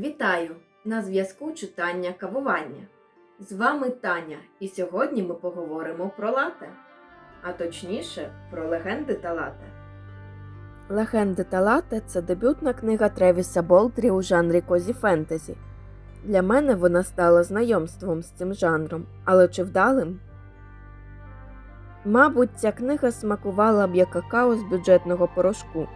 Вітаю! На зв'язку читання кавування. З вами Таня, і сьогодні ми поговоримо про лате, а точніше про легенди та лате. Легенди та лате це дебютна книга Тревіса Болтрі у жанрі козі фентезі. Для мене вона стала знайомством з цим жанром, але чи вдалим? Мабуть, ця книга смакувала б як какао з бюджетного порошку.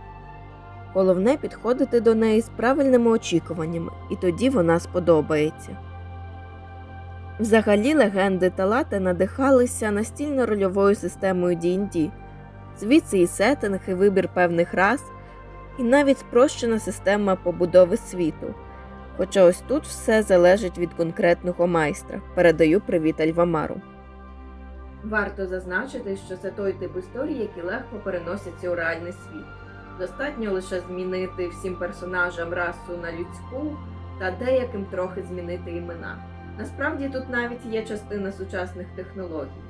Головне підходити до неї з правильними очікуваннями, і тоді вона сподобається. Взагалі легенди Талата надихалися настільно-рольовою системою D&D, звідси і сеттинг, і вибір певних рас, і навіть спрощена система побудови світу. Хоча ось тут все залежить від конкретного майстра. Передаю привіт Альвамару. Варто зазначити, що це той тип історії, які легко переносяться у реальний світ. Достатньо лише змінити всім персонажам расу на людську та деяким трохи змінити імена. Насправді тут навіть є частина сучасних технологій.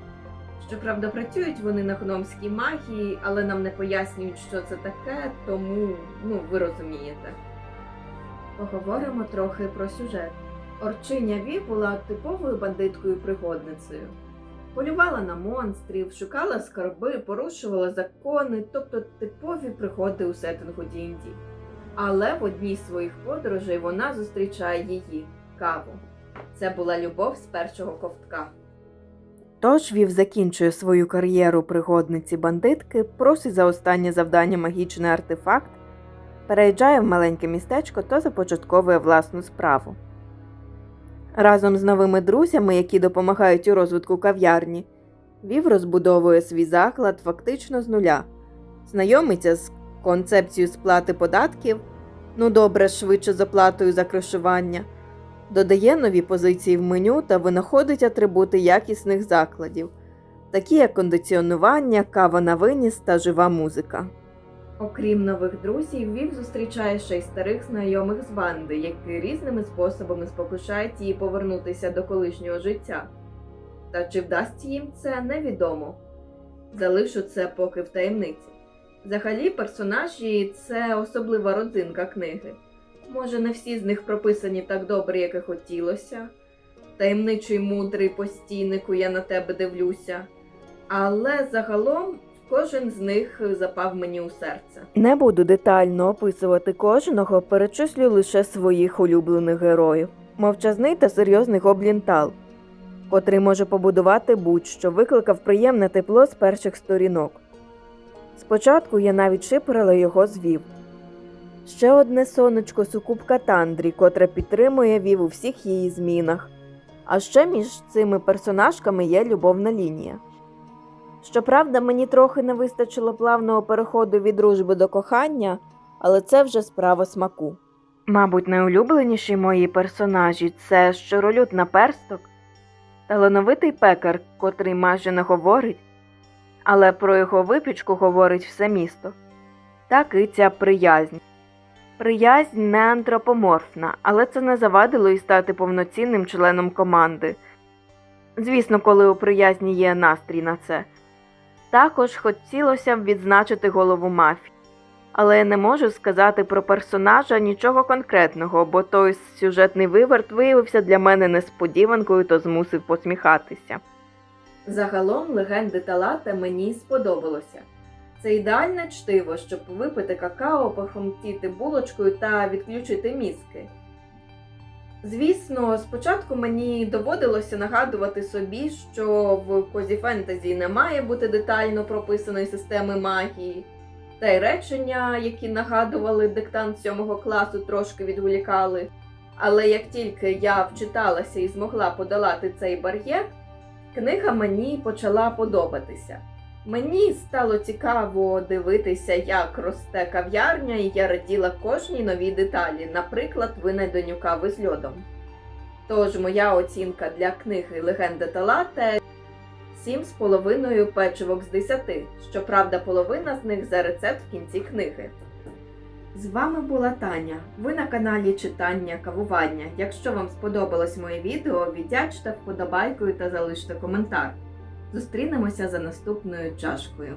Щоправда, працюють вони на гномській магії, але нам не пояснюють, що це таке, тому ну ви розумієте. Поговоримо трохи про сюжет. Орчиня Ві була типовою бандиткою-пригодницею. Полювала на монстрів, шукала скарби, порушувала закони, тобто типові пригоди у сеттингу D&D. Але в одній з своїх подорожей вона зустрічає її каву. Це була любов з першого ковтка. Тож Вів закінчує свою кар'єру пригодниці бандитки, просить за останнє завдання магічний артефакт, переїжджає в маленьке містечко та започатковує власну справу. Разом з новими друзями, які допомагають у розвитку кав'ярні, Вів розбудовує свій заклад фактично з нуля, знайомиться з концепцією сплати податків, ну добре, швидше з оплатою за кришування, додає нові позиції в меню та винаходить атрибути якісних закладів, такі як кондиціонування, кава на виніс та жива музика. Окрім нових друзів, Вів зустрічає ще й старих знайомих з банди, які різними способами спокушають її повернутися до колишнього життя. Та чи вдасться їм це, невідомо. Залишу це поки в таємниці. Взагалі, персонажі це особлива родзинка книги. Може, не всі з них прописані так добре, як і хотілося. Таємничий мудрий постійнику я на тебе дивлюся. Але загалом Кожен з них запав мені у серце. Не буду детально описувати кожного, перечислю лише своїх улюблених героїв. Мовчазний та серйозний гоблін Тал, котрий може побудувати будь-що, викликав приємне тепло з перших сторінок. Спочатку я навіть шиперила його з Вів. Ще одне сонечко сукупка Тандрі, котра підтримує Вів у всіх її змінах. А ще між цими персонажками є любовна лінія. Щоправда, мені трохи не вистачило плавного переходу від дружби до кохання, але це вже справа смаку. Мабуть, найулюбленіші мої персонажі це щиролюд наперсток, талановитий пекар, котрий майже не говорить, але про його випічку говорить все місто. Так і ця приязнь. Приязнь не антропоморфна, але це не завадило і стати повноцінним членом команди. Звісно, коли у приязні є настрій на це. Також хотілося б відзначити голову мафії, але я не можу сказати про персонажа нічого конкретного, бо той сюжетний виверт виявився для мене несподіванкою, то змусив посміхатися. Загалом легенди Талата мені сподобалося. Це ідеальне чтиво, щоб випити какао, похомтіти булочкою та відключити мізки. Звісно, спочатку мені доводилося нагадувати собі, що в козі фентезі не має бути детально прописаної системи магії, та й речення, які нагадували диктант сьомого класу, трошки відволікали. Але як тільки я вчиталася і змогла подолати цей бар'єр, книга мені почала подобатися. Мені стало цікаво дивитися, як росте кав'ярня, і я раділа кожній новій деталі, наприклад, винайденню кави з льодом. Тож моя оцінка для книги Легенда та лате 7,5 печивок з 10, щоправда, половина з них за рецепт в кінці книги. З вами була Таня. Ви на каналі Читання Кавування. Якщо вам сподобалось моє відео, віддячте вподобайкою та залиште коментар. Зустрінемося за наступною чашкою.